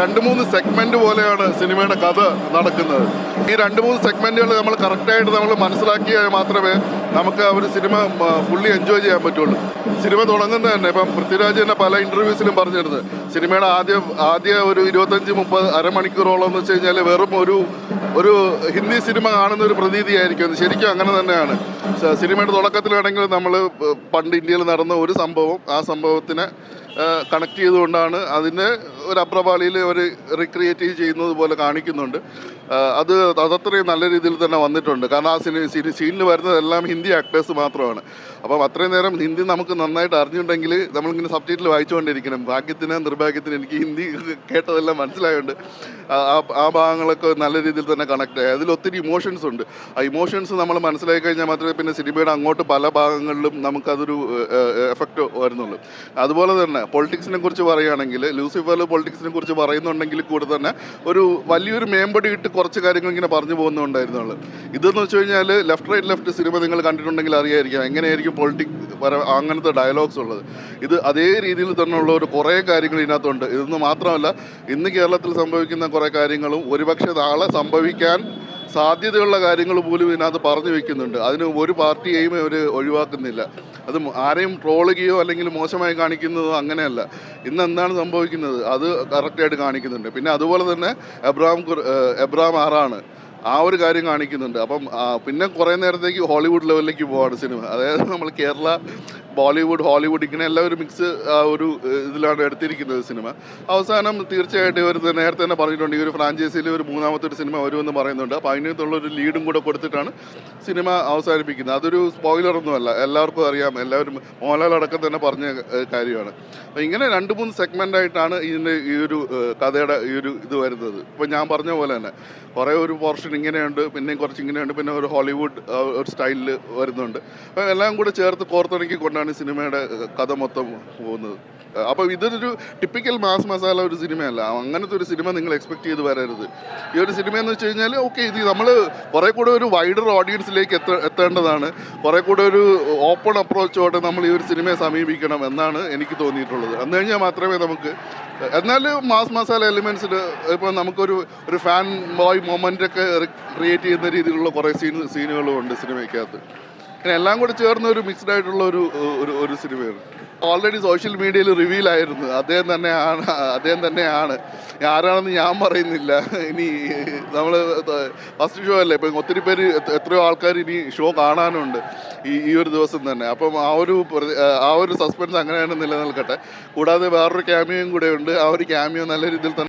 രണ്ട് മൂന്ന് സെഗ്മെന്റ് പോലെയാണ് സിനിമയുടെ കഥ നടക്കുന്നത്. ഈ രണ്ട് മൂന്ന് സെഗ്മെന്റുകൾ നമ്മൾ കറക്റ്റായിട്ട് നമ്മൾ മനസ്സിലാക്കിയാൽ മാത്രമേ നമുക്ക് ആ ഒരു സിനിമ ഫുള്ളി എൻജോയ് ചെയ്യാൻ പറ്റുള്ളൂ. സിനിമ തുടങ്ങുന്നത് തന്നെ ഇപ്പം പൃഥ്വിരാജ് തന്നെ പല ഇന്റർവ്യൂസിലും പറഞ്ഞിരുന്നത്. സിനിമയുടെ ആദ്യ ആദ്യ ഒരു ഇരുപത്തഞ്ച് മുപ്പത് അരമണിക്കൂറോളം എന്ന് വെച്ച് കഴിഞ്ഞാൽ വെറും ഒരു ഒരു ഹിന്ദി സിനിമ കാണുന്ന ഒരു പ്രതീതിയായിരിക്കും ശരിക്കും അങ്ങനെ തന്നെയാണ്. സിനിമയുടെ തുടക്കത്തിലാണെങ്കിൽ നമ്മൾ പണ്ട് ഇന്ത്യയിൽ നടന്ന ഒരു സംഭവം ആ സംഭവത്തിനെ കണക്ട് ചെയ്തുകൊണ്ടാണ് അതിനെ ഒരു അപ്രപാളിയിൽ ഒരു റിക്രിയേറ്റ് ചെയ്യുന്നത് പോലെ കാണിക്കുന്നുണ്ട്. അത് അതത്രയും നല്ല രീതിയിൽ തന്നെ വന്നിട്ടുണ്ട്. കാരണം ആ സിനിമ സിനി സീനിൽ വരുന്നതെല്ലാം ഹിന്ദി ആക്ടേഴ്സ് മാത്രമാണ്. അപ്പം അത്രയും നേരം ഹിന്ദി നമുക്ക് നന്നായിട്ട് അറിഞ്ഞിട്ടുണ്ടെങ്കിൽ നമ്മളിങ്ങനെ സബ് ടൈറ്റിൽ വായിച്ചുകൊണ്ടിരിക്കണം. ഭാഗ്യത്തിന് നിർഭാഗ്യത്തിന് എനിക്ക് ഹിന്ദി കേട്ടതെല്ലാം മനസ്സിലായതുകൊണ്ട് ആ ഭാഗങ്ങളൊക്കെ നല്ല രീതിയിൽ തന്നെ കണക്ട് ആയി. അതിലൊത്തിരി ഇമോഷൻസ് ഉണ്ട്. ആ ഇമോഷൻസ് നമ്മൾ മനസ്സിലാക്കി കഴിഞ്ഞാൽ മാത്രമേ പിന്നെ സിനിമയുടെ അങ്ങോട്ട് പല ഭാഗങ്ങളിലും നമുക്കതൊരു എഫക്റ്റ് വരുന്നുള്ളൂ. അതുപോലെ തന്നെ പൊളിറ്റിക്സിനെ കുറിച്ച് പറയുകയാണെങ്കിൽ ലൂസിഫർ പൊളിറ്റിക്സിനെ കുറിച്ച് പറയുന്നുണ്ടെങ്കിൽ കൂടെ തന്നെ ഒരു വലിയൊരു മേമ്പടി ഇട്ട് കുറച്ച് കാര്യങ്ങൾ ഇങ്ങനെ പറഞ്ഞു പോകുന്നുണ്ടായിരുന്നുള്ളൂ ഇതെന്ന് വെച്ച് കഴിഞ്ഞാൽ ലെഫ്റ്റ് റൈറ്റ് ലെഫ്റ്റ് സിനിമ നിങ്ങൾ കണ്ടിട്ടുണ്ടെങ്കിൽ അറിയായിരിക്കാം. എങ്ങനെയായിരിക്കും പൊളിറ്റിക് അങ്ങനത്തെ ഡയലോഗ്സ് ഉള്ളത്. ഇത് അതേ രീതിയിൽ തന്നെയുള്ള ഒരു കുറേ കാര്യങ്ങൾ ഇതിനകത്തുണ്ട്. ഇതൊന്നും മാത്രമല്ല ഇന്ന് കേരളത്തിൽ സംഭവിക്കുന്ന കുറേ കാര്യങ്ങളും ഒരുപക്ഷെ നാളെ സംഭവിക്കാൻ സാധ്യതയുള്ള കാര്യങ്ങൾ പോലും ഇതിനകത്ത് പറഞ്ഞു വെക്കുന്നുണ്ട്. അതിന് ഒരു പാർട്ടിയെയും അവർ ഒഴിവാക്കുന്നില്ല. അത് ആരെയും ട്രോൾ ചെയ്യുകയോ അല്ലെങ്കിൽ മോശമായി കാണിക്കുന്നതോ അങ്ങനെയല്ല. ഇന്ന് എന്താണ് സംഭവിക്കുന്നത്? അത് കറക്റ്റായിട്ട് കാണിക്കുന്നുണ്ട്. പിന്നെ അതുപോലെ തന്നെ എബ്രാം എബ്രാം ആറാണ്. ആ ഒരു കാര്യം കാണിക്കുന്നുണ്ട്. അപ്പം പിന്നെ കുറേ നേരത്തേക്ക് ഹോളിവുഡ് ലെവലിലേക്ക് പോവാണ് സിനിമ. അതായത് നമ്മൾ കേരള ബോളിവുഡ് ഹോളിവുഡ് ഇങ്ങനെ എല്ലാം ഒരു മിക്സ് ഒരു ഇതിലാണ് എടുത്തിരിക്കുന്നത് സിനിമ. അവസാനം തീർച്ചയായിട്ടും ഇവർ നേരത്തെ തന്നെ പറഞ്ഞിട്ടുണ്ട് ഈ ഒരു ഫ്രാഞ്ചൈസിയിൽ ഒരു മൂന്നാമത്തെ ഒരു സിനിമ വരുമെന്ന് പറയുന്നുണ്ട്. അപ്പോൾ അതിനകത്തുള്ള ഒരു ലീഡും കൂടെ കൊടുത്തിട്ടാണ് സിനിമ അവസാനിപ്പിക്കുന്നത്. അതൊരു സ്പോയിലറൊന്നുമല്ല എല്ലാവർക്കും അറിയാം. എല്ലാവരും മോഹൻലാൽ അടക്കം തന്നെ പറഞ്ഞ കാര്യമാണ്. അപ്പോൾ ഇങ്ങനെ രണ്ട് മൂന്ന് സെഗ്മെന്റ് ആയിട്ടാണ് ഇതിന്റെ ഈ ഒരു കഥയുടെ ഈ ഒരു ഇത് വരുന്നത്. ഇപ്പോൾ ഞാൻ പറഞ്ഞ പോലെ തന്നെ കുറേ ഒരു പോർഷൻ ഇങ്ങനെയുണ്ട് പിന്നെ കുറച്ച് ഇങ്ങനെയുണ്ട് പിന്നെ ഒരു ഹോളിവുഡ് ഒരു സ്റ്റൈലിൽ വരുന്നുണ്ട്. അപ്പോൾ എല്ലാം കൂടെ ചേർത്ത് കോർത്തിണക്കി കൊണ്ടാണ് സിനിമയുടെ കഥ മൊത്തം പോകുന്നത്. അപ്പോൾ ഇതൊരു ടിപ്പിക്കൽ മാസ് മസാല ഒരു സിനിമയല്ല. അങ്ങനത്തെ ഒരു സിനിമ നിങ്ങൾ എക്സ്പെക്ട് ചെയ്ത് വരരുത്. ഈ ഒരു സിനിമ എന്ന് വെച്ച് കഴിഞ്ഞാൽ ഓക്കെ ഇത് നമ്മൾ കുറേ കൂടെ ഒരു വൈഡർ ഓഡിയൻസിലേക്ക് എത്ത എത്തേണ്ടതാണ്. കുറേ കൂടെ ഒരു ഓപ്പൺ അപ്രോച്ചോടെ നമ്മൾ ഈ ഒരു സിനിമയെ സമീപിക്കണം എന്നാണ് എനിക്ക് തോന്നിയിട്ടുള്ളത്. അന്ന് കഴിഞ്ഞാൽ മാത്രമേ നമുക്ക് എന്നാൽ മാസ് മസാല എലിമെൻസിൽ ഇപ്പോൾ നമുക്കൊരു ഒരു ഫാൻ ബോയ് മൊമെന്റ് ഒക്കെ ക്രിയേറ്റ് ചെയ്യുന്ന രീതിയിലുള്ള കുറേ സീൻ സീനുകളും ഉണ്ട് സിനിമയ്ക്കകത്ത് അങ്ങനെ എല്ലാം കൂടി ചേർന്ന ഒരു മിക്സ്ഡ് ആയിട്ടുള്ള ഒരു ഒരു സിനിമയാണ് ഓൾറെഡി സോഷ്യൽ മീഡിയയിൽ റിവീൽ ആയിരുന്നു. അദ്ദേഹം തന്നെയാണ് അദ്ദേഹം തന്നെയാണ്. ആരാണെന്ന് ഞാൻ പറയുന്നില്ല. ഇനി നമ്മൾ ഫസ്റ്റ് ഷോ അല്ലേ? ഇപ്പം ഒത്തിരി പേര് എത്രയോ ആൾക്കാർ ഇനി ഷോ കാണാനുണ്ട് ഈ ഈ ഒരു ദിവസം തന്നെ. അപ്പം ആ ഒരു ആ ഒരു സസ്പെൻസ് അങ്ങനെ തന്നെ നിലനിൽക്കട്ടെ. കൂടാതെ വേറൊരു ക്യാമിയോയും കൂടെ ഉണ്ട്. ആ ഒരു ക്യാമിയോ നല്ല രീതിയിൽ തന്നെ